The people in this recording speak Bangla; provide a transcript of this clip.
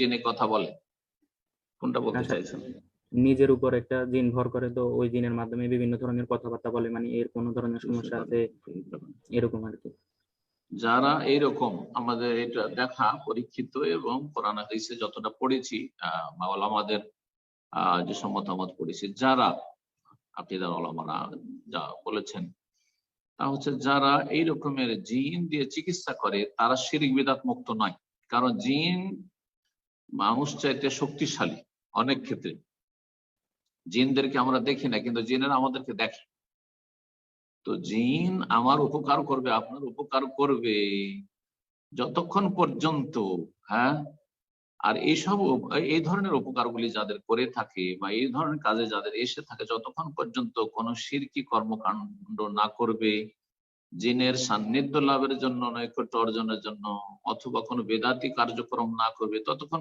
জিনে কথা বলে। কোনটা বলতে আচ্ছা। চাইছেন? নিজের উপর একটা জিন ভর করে তো ওই জিনের মাধ্যমে বিভিন্ন ধরনের কথাবার্তা বলে মানে এর কোনো ধরনের সমস্যা আছে? এরকম আর কি। যারা এইরকম আমাদের এটা দেখা পরীক্ষিত এবং কোরআন হাদিসে যতটা পড়েছি আহ, বা ওলামাদের আহ, যেসব মতামত পড়েছি যারা আকিদার ওলামারা যা বলেছেন তা হচ্ছে যারা এই রকমের জিন দিয়ে চিকিৎসা করে তারা শিরিক বিদাত মুক্ত নয়। কারণ জিন মানুষ চাইতে শক্তিশালী অনেক ক্ষেত্রে। জিনদেরকে আমরা দেখি না, কিন্তু জিনেরা আমাদেরকে দেখে। তো জিন আমার উপকার করবে, আপনার উপকার করবে। যতক্ষণ পর্যন্ত হ্যাঁ? আর এইসব এই ধরনের উপকারগুলি যাদের করে থাকে বা এই ধরনের কাজে যাদের এসে থাকে, যতক্ষণ পর্যন্ত কোনো শিরকি কর্মকাণ্ড না করবে, জিনের সান্নিধ্য লাভের জন্য, নৈকট্য অর্জনের জন্য, অথবা কোনো বেদাতি কার্যক্রম না করবে, ততক্ষণ